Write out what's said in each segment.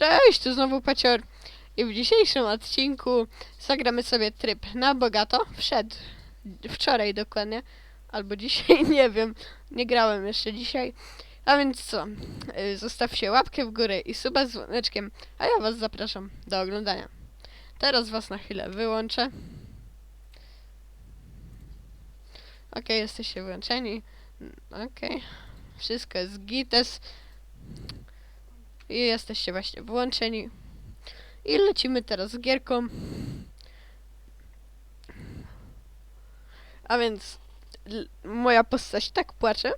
Cześć, tu znowu Pacior. I w dzisiejszym odcinku zagramy sobie tryb na bogato. Wszedł wczoraj dokładnie. Albo dzisiaj, nie wiem. Nie grałem jeszcze dzisiaj. A więc co? Y, Zostawcie łapkę w górę i suba z dzwoneczkiem, a ja was zapraszam do oglądania. Teraz was na chwilę wyłączę. Okej, jesteście wyłączeni. Okej. Wszystko jest gites. I jesteście właśnie włączeni. I lecimy teraz z gierką. A więc moja postać tak płacze,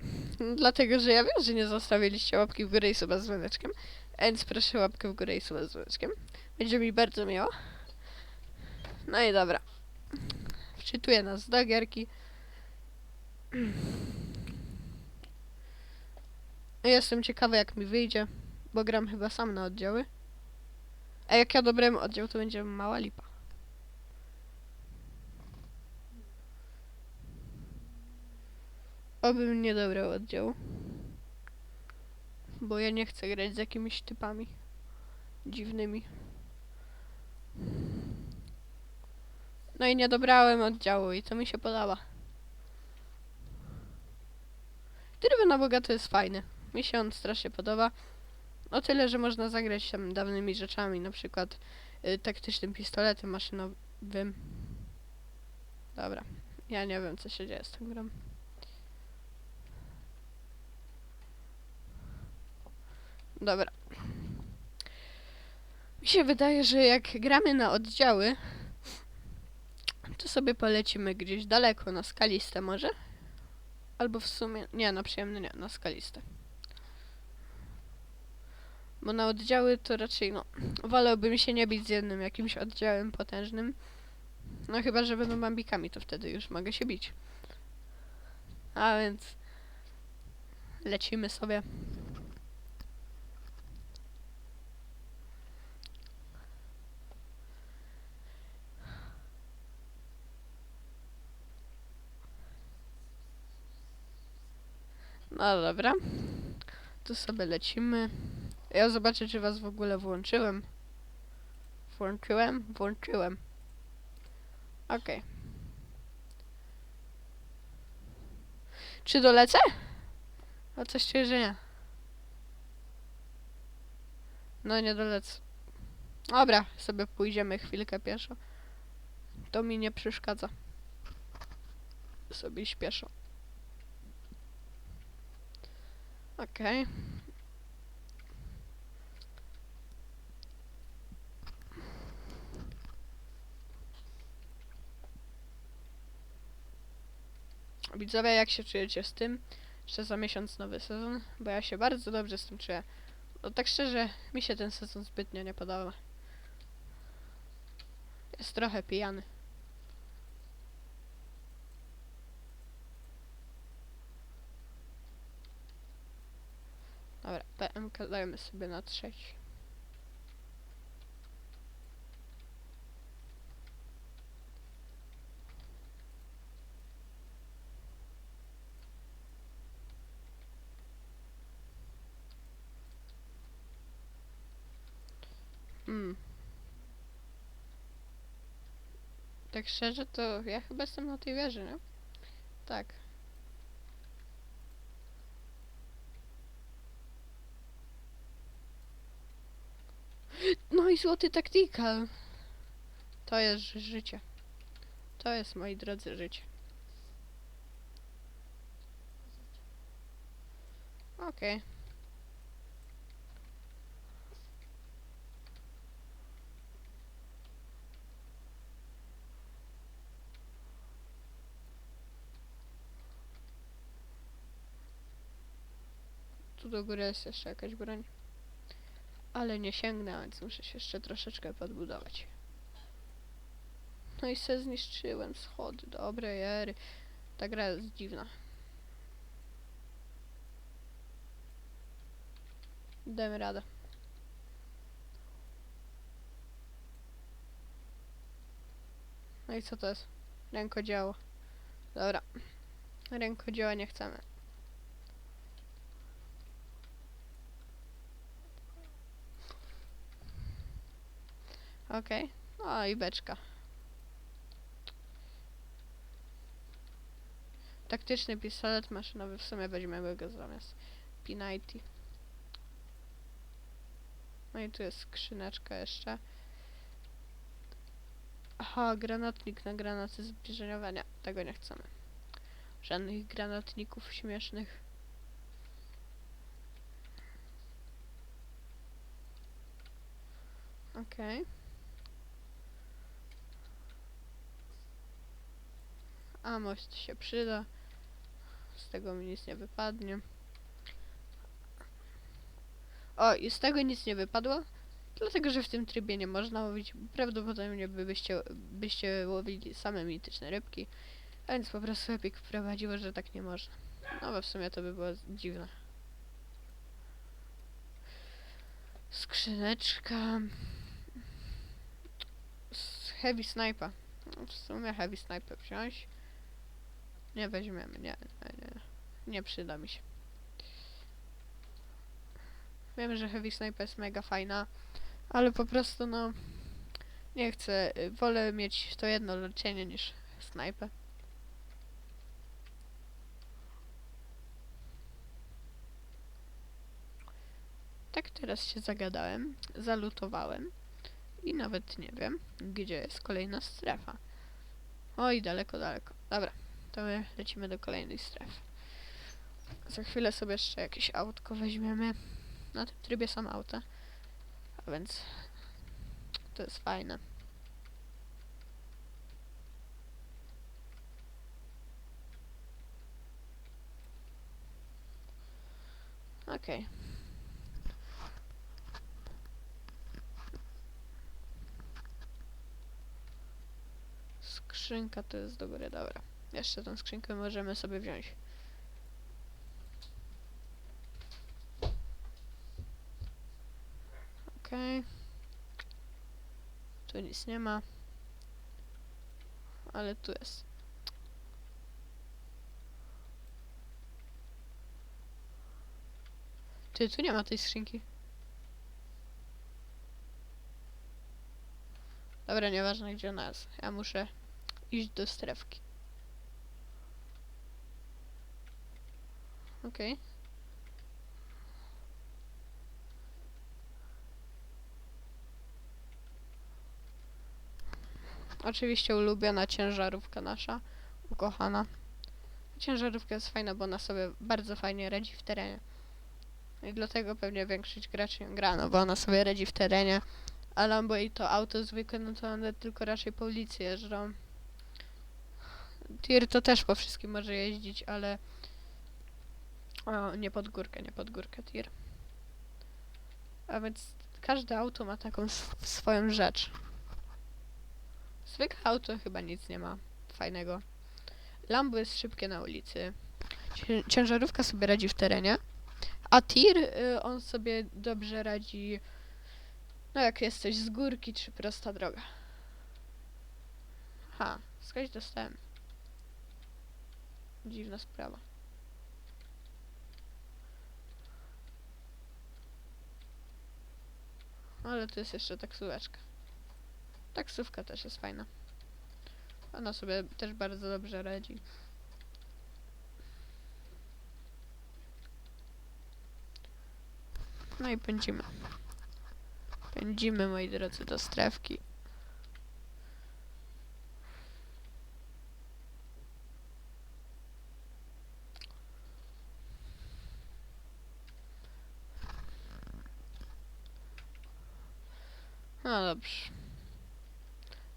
dlatego że ja wiem, że nie zostawiliście łapki w górę i suba z dzwoneczkiem. Więc proszę łapkę w górę i suba z dzwoneczkiem. Będzie mi bardzo miło. No i dobra. Wczytuję nas do gierki. Jestem ciekawy jak mi wyjdzie, bo gram chyba sam na oddziały. A jak ja dobrałem oddział, to będzie mała lipa. Obym nie dobrał oddziału. Bo ja nie chcę grać z jakimiś typami dziwnymi. No i nie dobrałem oddziału i to mi się podoba. Tryb na bogato jest fajny. Mi się on strasznie podoba. O tyle, że można zagrać tam dawnymi rzeczami, na przykład y, taktycznym pistoletem maszynowym. Dobra, ja nie wiem co się dzieje z tą grą. Dobra. Mi się wydaje, że jak gramy na oddziały, to sobie polecimy gdzieś daleko na skaliste może. Albo w sumie, nie, na przyjemne nie, na skaliste. Bo na oddziały to raczej, no, wolałbym się nie bić z jednym jakimś oddziałem potężnym. No chyba, że będą bambikami, to wtedy już mogę się bić. A więc lecimy sobie. No dobra. Tu sobie lecimy. Ja zobaczę, czy was w ogóle włączyłem. Włączyłem? Włączyłem. Okej. Czy dolecę? A coś czuję, że nie. No nie dolecę. Dobra, sobie pójdziemy chwilkę pieszo. To mi nie przeszkadza. Sobie śpieszo. Okej. Widzowie, jak się czujecie z tym, że za miesiąc nowy sezon? Bo ja się bardzo dobrze z tym czuję. No tak szczerze, mi się ten sezon zbytnio nie podoba. Jest trochę pijany. Dobra, PMK dajemy sobie na trzeci. Hmm. Tak szczerze, to ja chyba jestem na tej wieży, nie? Tak. No i złoty taktikal. To jest ży- życie. To jest, moi drodzy, życie. Okej. Tu do góry jest jeszcze jakaś broń. Ale nie sięgnę, więc muszę się jeszcze troszeczkę podbudować. No i se zniszczyłem schody. Dobre jery. Ta gra jest dziwna. Damy radę. No i co to jest? Rękodzieło. Dobra. Rękodzieła nie chcemy. Okej. No i beczka. Taktyczny pistolet maszynowy, w sumie weźmiemy go zamiast P90. No i tu jest skrzyneczka jeszcze. Aha, granatnik na granaty zbliżeniowania. Tego nie chcemy. Żadnych granatników śmiesznych. Okej. A most się przyda. Z tego mi nic nie wypadnie. O, i z tego nic nie wypadło. Dlatego, że w tym trybie nie można łowić. Prawdopodobnie by byście, byście łowili same mityczne rybki. A więc po prostu Epic wprowadziło, że tak nie można. No bo w sumie to by było dziwne. Skrzyneczka. Z Heavy Sniper. No, w sumie Heavy Sniper wziąć. Nie weźmiemy, nie, nie, nie. Nie przyda mi się. Wiem, że Heavy Sniper jest mega fajna, ale po prostu no... Nie chcę, y, wolę mieć to jedno leczenie niż snajpę. Tak teraz się zagadałem, zalutowałem i nawet nie wiem, gdzie jest kolejna strefa. Oj, daleko, daleko. Dobra, to my lecimy do kolejnej strefy. Za chwilę sobie jeszcze jakieś autko weźmiemy. Na tym trybie są auta. A więc to jest fajne. Okej. Skrzynka to jest do góry, dobra. Jeszcze tą skrzynkę możemy sobie wziąć. Okej. Tu nic nie ma. Ale tu jest. Ty, tu nie ma tej skrzynki. Dobra, nieważne gdzie jest. Ja muszę iść do strefki. Okej. Oczywiście ulubiona ciężarówka nasza, ukochana. Ciężarówka jest fajna, bo ona sobie bardzo fajnie radzi w terenie. I dlatego pewnie większość graczy ją gra, no bo ona sobie radzi w terenie. A Lambo i to auto zwykłe, no to one tylko raczej po ulicy jeżdżą. Tier to też po wszystkim może jeździć, ale... O, nie pod górkę, nie pod górkę Tier. A więc każde auto ma taką sw- swoją rzecz. Zwykłe auto chyba nic nie ma fajnego. Lambo jest szybkie na ulicy. Cię- Ciężarówka sobie radzi w terenie. A tir, y, on sobie dobrze radzi, no jak jesteś z górki czy prosta droga. Ha, skądś dostałem. Dziwna sprawa. Ale tu jest jeszcze taksóweczka. Taksówka też jest fajna. Ona sobie też bardzo dobrze radzi. No i pędzimy. Pędzimy, moi drodzy, do strefki. No dobrze.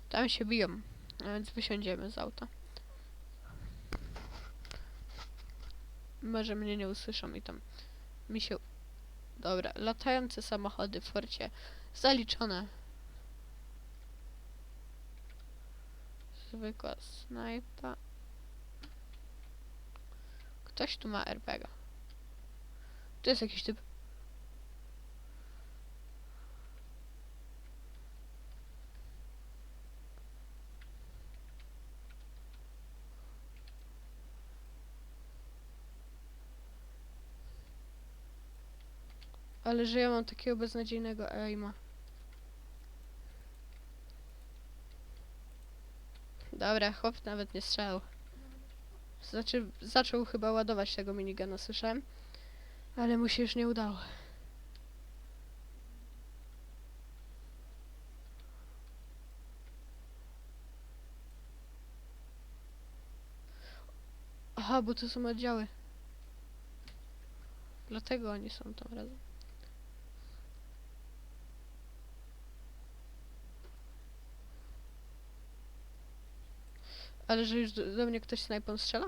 Tam się biją, więc wysiądziemy z auta. Może mnie nie usłyszą i tam mi się... Dobra, latające samochody w forcie zaliczone. Zwykła snajpa. Ktoś tu ma RPG. Tu jest jakiś typ. Ale że ja mam takiego beznadziejnego aima. Dobra, chłop nawet nie strzelał. Znaczy, zaczął chyba ładować tego minigana, słyszałem. Ale mu się już nie udało. Aha, bo to są oddziały. Dlatego oni są tam razem. Ale że już do, do mnie ktoś snajpą strzela?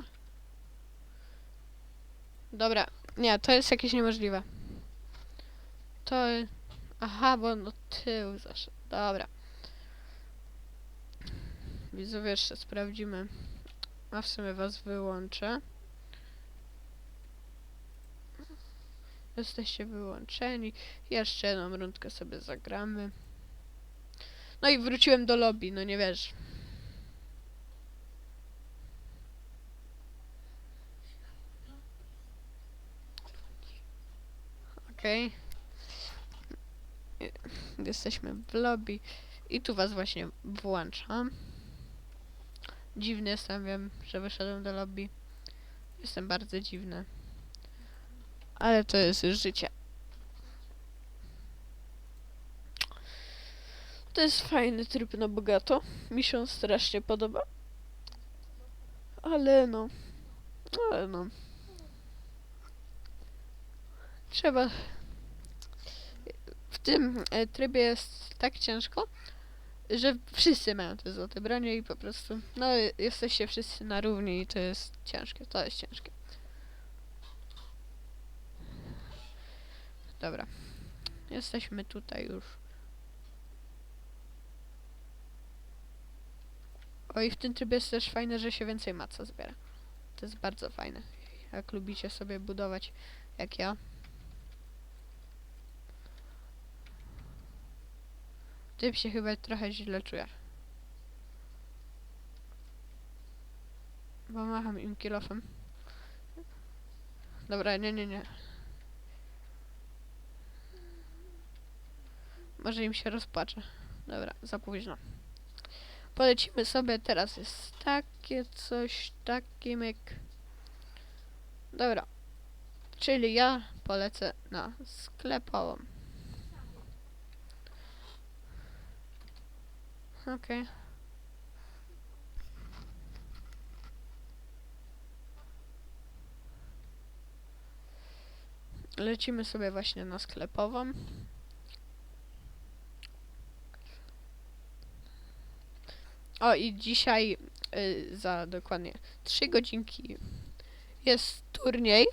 Dobra, nie, to jest jakieś niemożliwe. To... Aha, bo on od tyłu zaszedł. Dobra. Widzowie, jeszcze sprawdzimy. A w sumie was wyłączę. Jesteście wyłączeni. Jeszcze jedną rundkę sobie zagramy. No i wróciłem do lobby, no nie wiesz. Okej. Jesteśmy w lobby. I tu was właśnie włączam. Dziwny jestem, wiem, że wyszedłem do lobby. Jestem bardzo dziwny. Ale to jest życie. To jest fajny tryb na bogato. Mi się on strasznie podoba. Ale no. Ale no. Trzeba. W tym e, trybie jest tak ciężko, że wszyscy mają te złote bronie i po prostu. No, jesteście wszyscy na równi i to jest ciężkie. To jest ciężkie. Dobra. Jesteśmy tutaj już. O i w tym trybie jest też fajne, że się więcej maca zbiera. To jest bardzo fajne. Jak lubicie sobie budować, jak ja. Typ się chyba trochę źle czuje. Bo macham im kilofem. Dobra, nie, nie, nie. Może im się rozpaczę. Dobra, za późno. Polecimy sobie, teraz jest takie coś, taki myk. Dobra. Czyli ja polecę na sklepową. Okej. Lecimy sobie właśnie na sklepową. O i dzisiaj y, za dokładnie 3 godzinki jest turniej.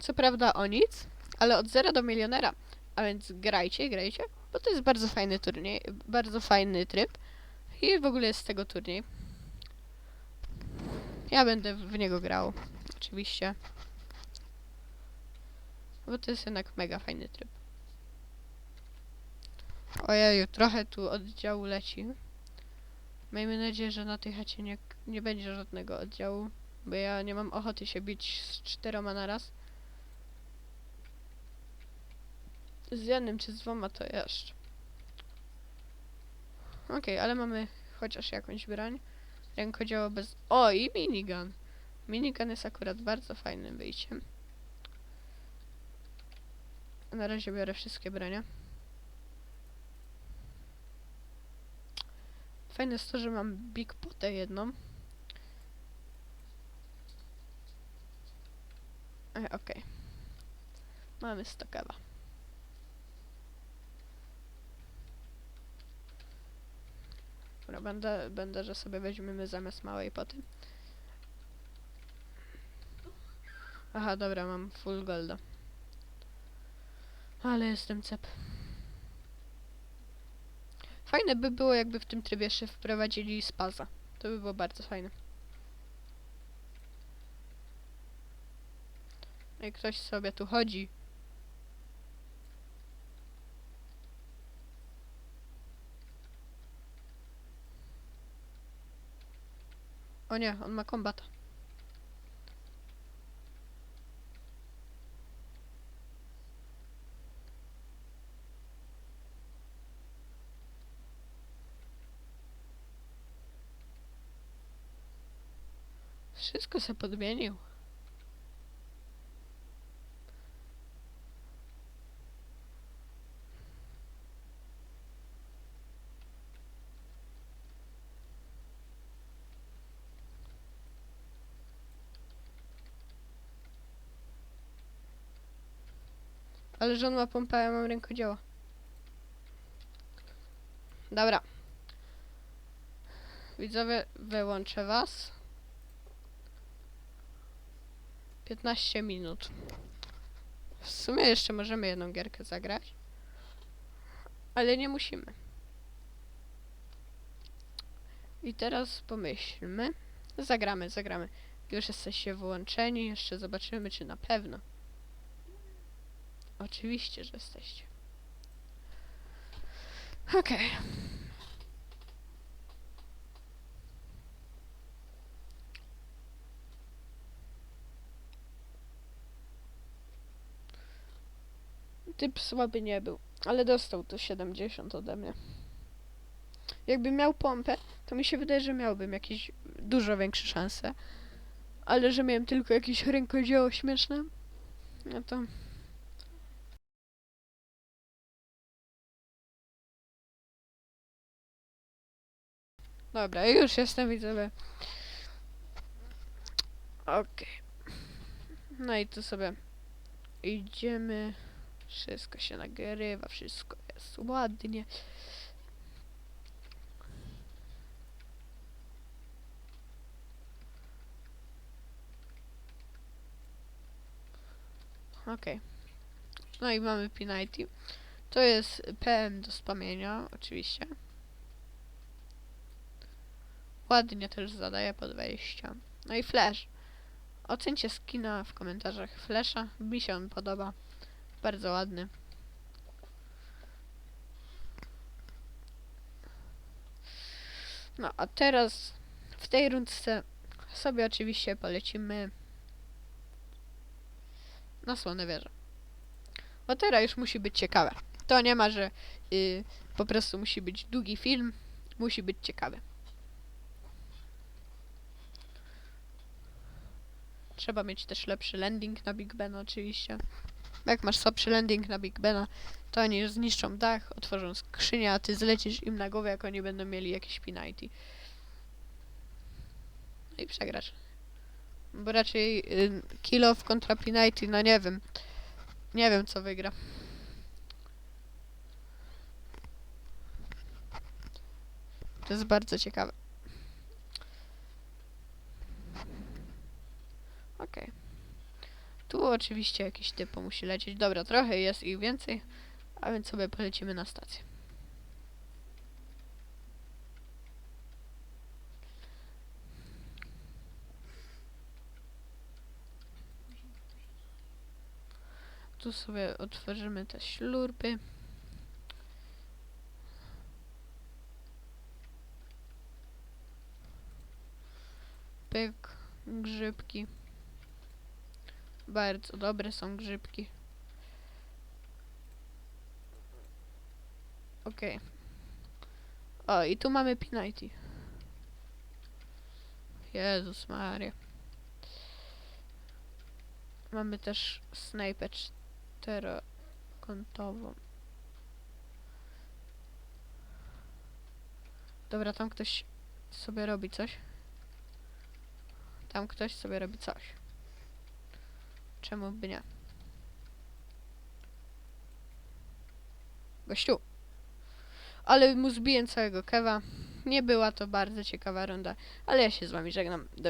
Co prawda o nic, ale od zera do milionera. A więc grajcie, grajcie, bo to jest bardzo fajny turniej, bardzo fajny tryb. I w ogóle jest z tego turniej. Ja będę w niego grał, oczywiście. Bo to jest jednak mega fajny tryb. Ojeju, trochę tu oddziału leci. Miejmy nadzieję, że na tej chacie nie, nie będzie żadnego oddziału, bo ja nie mam ochoty się bić z czteroma na raz. Z jednym czy z dwoma to jeszcze. Okej, ale mamy chociaż jakąś broń. Rękodzieło bez... O, i minigun. Minigun jest akurat bardzo fajnym wyjściem. Na razie biorę wszystkie bronie. Fajne jest to, że mam Big Potę jedną. E, Okej. Mamy 100 kawa. Dobra, będę, będę, że sobie weźmiemy zamiast małej poty. Aha, dobra, mam full golda. Ale jestem cep. Fajne by było, jakby w tym trybie jeszcze wprowadzili spaza. To by było bardzo fajne. Jak ktoś sobie tu chodzi. O nie, on ma kombat. Wszystko się podmienił. Ale że on ma pompę, a ja mam rękodzieło. Dobra. Widzowie, wyłączę was. 15 minut. W sumie jeszcze możemy jedną gierkę zagrać. Ale nie musimy. I teraz pomyślmy. Zagramy, zagramy. Już jesteście wyłączeni. Jeszcze zobaczymy, czy na pewno. Oczywiście, że jesteście. Okej. Typ słaby nie był, ale dostał to 70 ode mnie. Jakby miał pompę, to mi się wydaje, że miałbym jakieś dużo większe szanse. Ale że miałem tylko jakieś rękodzieło śmieszne, no to... Dobra, już jestem widzowie. Okej. No i tu sobie idziemy. Wszystko się nagrywa, wszystko jest ładnie. Okej. No i mamy P90. To jest PM do spamienia, oczywiście. Ładnie też zadaje po 20. No i Flash. Ocencie skina w komentarzach Flasha. Mi się on podoba. Bardzo ładny. No a teraz w tej rundce sobie oczywiście polecimy na Słone Wieże. Bo teraz już musi być ciekawe. To nie ma, że y, po prostu musi być długi film. Musi być ciekawy. Trzeba mieć też lepszy landing na Big Ben oczywiście. Jak masz słabszy landing na Big Bena, to oni zniszczą dach, otworzą skrzynię, a ty zlecisz im na głowę, jak oni będą mieli jakieś P90. No i przegrasz. Bo raczej y, Kill kontra P90, no nie wiem. Nie wiem, co wygra. To jest bardzo ciekawe. Okej. Tu oczywiście jakiś typo musi lecieć. Dobra, trochę jest ich więcej, a więc sobie polecimy na stację. Tu sobie otworzymy te ślurpy. Pyk, grzybki. Bardzo dobre są grzybki. Okej. O, i tu mamy P90. Jezus Maria. Mamy też snajpę czterokątową. Dobra, tam ktoś sobie robi coś. Tam ktoś sobie robi coś. Czemu by nie? Gościu. Ale mu zbiję całego kewa. Nie była to bardzo ciekawa runda, ale ja się z wami żegnam. Do